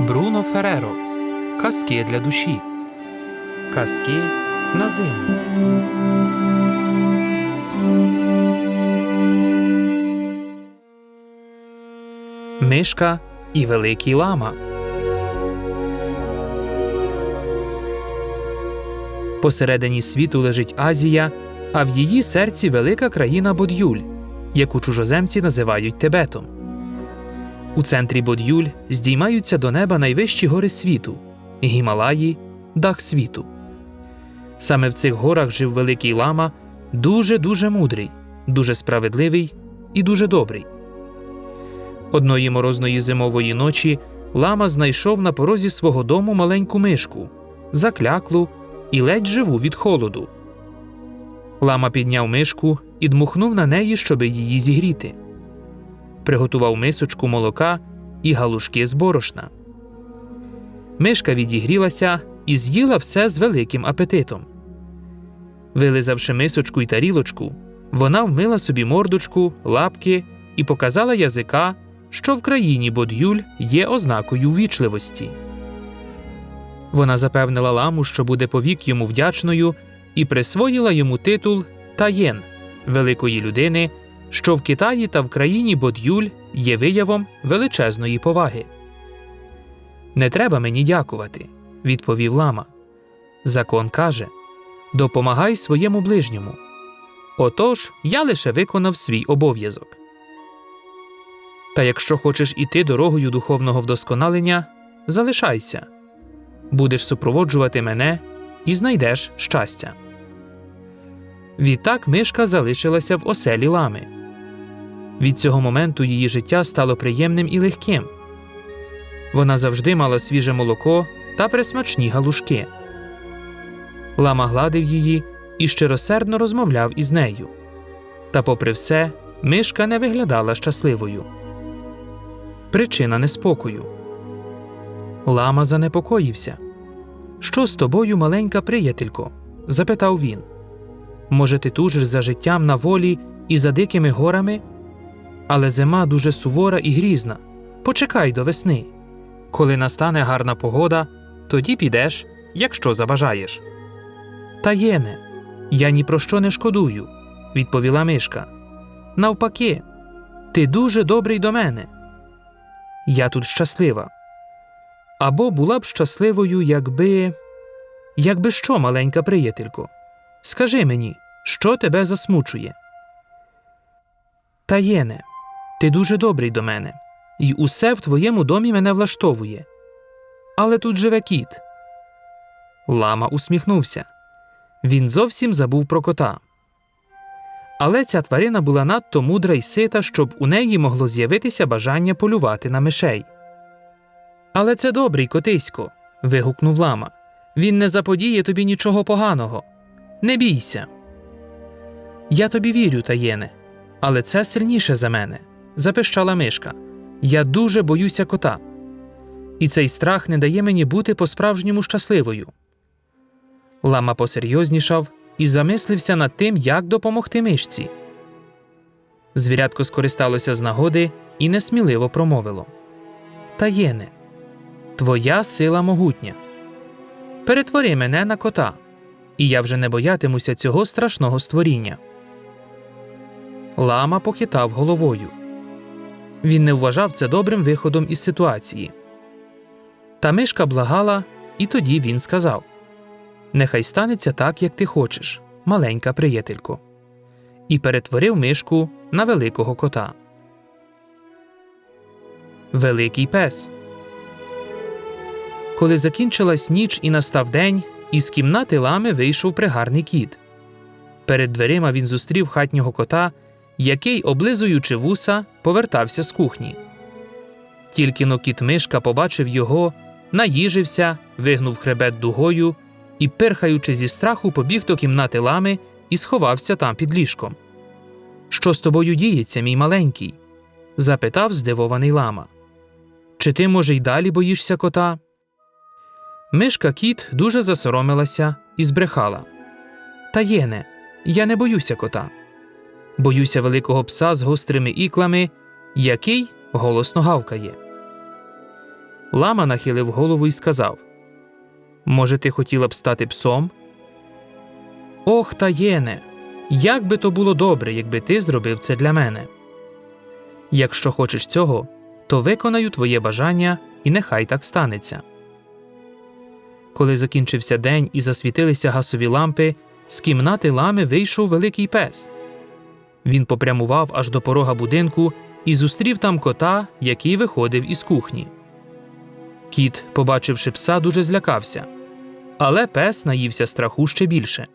Бруно Фереро. Казки для душі. Казки на зиму. Мишка і великий лама. Посередині світу лежить Азія, а в її серці велика країна Бод'юль, яку чужоземці називають Тибетом. У центрі Бод'юль здіймаються до неба найвищі гори світу Гімалаї, дах світу. Саме в цих горах жив великий лама, дуже дуже мудрий, дуже справедливий і дуже добрий. Одної морозної зимової ночі лама знайшов на порозі свого дому маленьку мишку, закляклу і ледь живу від холоду. Лама підняв мишку і дмухнув на неї, щоби її зігріти. Приготував мисочку молока і галушки з борошна. Мишка відігрілася і з'їла все з великим апетитом. Вилизавши мисочку й тарілочку, вона вмила собі мордочку, лапки і показала язика, що в країні Бод'юль є ознакою ввічливості. Вона запевнила ламу, що буде повік йому вдячною, і присвоїла йому титул Таєн великої людини, що в Китаї та в країні Бод'юль є виявом величезної поваги. Не треба мені дякувати, відповів лама. Закон каже допомагай своєму ближньому. Отож я лише виконав свій обов'язок. Та якщо хочеш іти дорогою духовного вдосконалення, залишайся будеш супроводжувати мене і знайдеш щастя. Відтак мишка залишилася в оселі лами. Від цього моменту її життя стало приємним і легким. Вона завжди мала свіже молоко та присмачні галушки. Лама гладив її і щиросердно розмовляв із нею. Та, попри все, мишка не виглядала щасливою. Причина неспокою. Лама занепокоївся. Що з тобою, маленька приятелько? запитав він. Може, ти тужиш за життям на волі і за дикими горами? Але зима дуже сувора і грізна. Почекай до весни. Коли настане гарна погода, тоді підеш, якщо забажаєш. Таєне, я ні про що не шкодую, відповіла мишка. Навпаки, ти дуже добрий до мене. Я тут щаслива. Або була б щасливою, якби. Якби що, маленька приятелько? Скажи мені, що тебе засмучує? Таєне, ти дуже добрий до мене, і усе в твоєму домі мене влаштовує. Але тут живе кіт. Лама усміхнувся. Він зовсім забув про кота. Але ця тварина була надто мудра й сита, щоб у неї могло з'явитися бажання полювати на мишей. Але це добрий котисько. вигукнув лама. Він не заподіє тобі нічого поганого. Не бійся. Я тобі вірю, таєне, але це сильніше за мене, запищала мишка. Я дуже боюся кота. І цей страх не дає мені бути по-справжньому щасливою. Лама посерйознішав і замислився над тим, як допомогти мишці. Звірятко скористалося з нагоди і несміливо промовило Таєне, твоя сила могутня. Перетвори мене на кота, і я вже не боятимуся цього страшного створіння. Лама похитав головою. Він не вважав це добрим виходом із ситуації. Та мишка благала, і тоді він сказав Нехай станеться так, як ти хочеш, маленька приятелько. І перетворив мишку на великого кота. Великий пес. Коли закінчилась ніч і настав день, із кімнати лами вийшов пригарний кіт. Перед дверима він зустрів хатнього кота, який, облизуючи вуса, повертався з кухні. Тільки но кіт мишка побачив його, наїжився, вигнув хребет дугою і, пирхаючи зі страху, побіг до кімнати лами і сховався там під ліжком. Що з тобою діється, мій маленький? запитав здивований лама. Чи ти, може, й далі боїшся кота? Мишка кіт дуже засоромилася і збрехала. Таєне, я не боюся кота. Боюся великого пса з гострими іклами, який голосно гавкає. Лама нахилив голову і сказав: Може, ти хотіла б стати псом? Ох, таєне, як би то було добре, якби ти зробив це для мене. Якщо хочеш цього, то виконаю твоє бажання, і нехай так станеться. Коли закінчився день і засвітилися гасові лампи, з кімнати лами вийшов великий пес. Він попрямував аж до порога будинку і зустрів там кота, який виходив із кухні. Кіт, побачивши пса, дуже злякався, але пес наївся страху ще більше.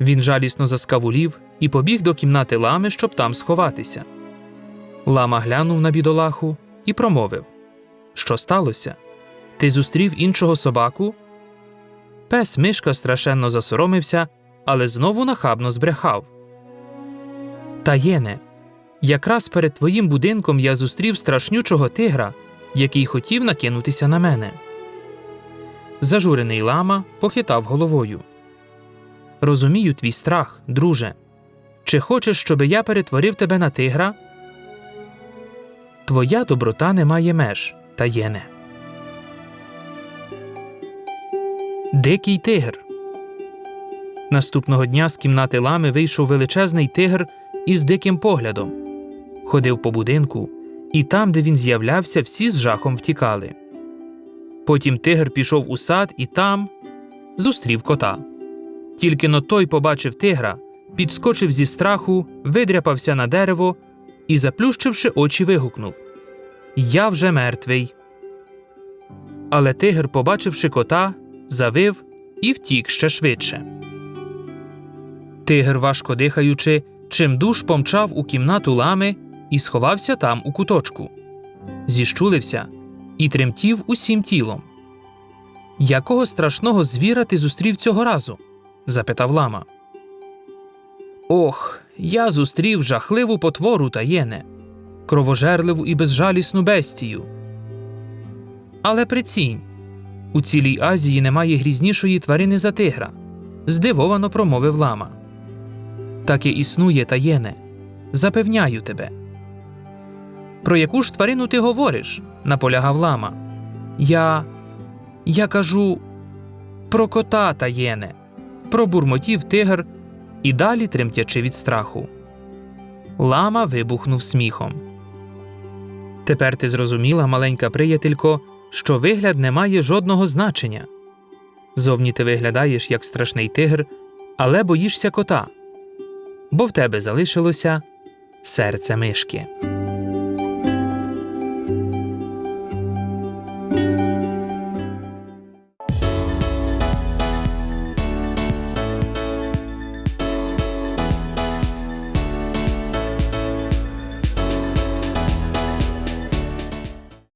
Він жалісно заскавулів і побіг до кімнати лами, щоб там сховатися. Лама глянув на бідолаху і промовив Що сталося? Ти зустрів іншого собаку? Пес мишка страшенно засоромився, але знову нахабно збрехав. Таєне, якраз перед твоїм будинком я зустрів страшнючого тигра, який хотів накинутися на мене. Зажурений лама похитав головою. Розумію твій страх, друже. Чи хочеш, щоби я перетворив тебе на тигра? Твоя доброта не має меж, таєне. Дикий тигр. Наступного дня з кімнати лами вийшов величезний тигр із диким поглядом. Ходив по будинку, і там, де він з'являвся, всі з жахом втікали. Потім тигр пішов у сад і там зустрів кота. Тільки но той побачив тигра, підскочив зі страху, видряпався на дерево і, заплющивши очі, вигукнув Я вже мертвий. Але тигр, побачивши кота, завив і втік ще швидше. Тигр, важко дихаючи, чимдуж помчав у кімнату лами і сховався там у куточку. Зіщулився і тремтів усім тілом. Якого страшного звіра ти зустрів цього разу? запитав лама. Ох, я зустрів жахливу потвору таєне, кровожерливу і безжалісну бестію. Але прицінь у цілій Азії немає грізнішої тварини за тигра, здивовано промовив лама. Таке існує таєне. Запевняю тебе. Про яку ж тварину ти говориш? наполягав лама. Я. Я кажу про кота таєне, пробурмотів тигр і далі тремтячи від страху. Лама вибухнув сміхом. Тепер ти зрозуміла, маленька приятелько, що вигляд не має жодного значення. Зовні ти виглядаєш як страшний тигр, але боїшся кота, бо в тебе залишилося серце мишки.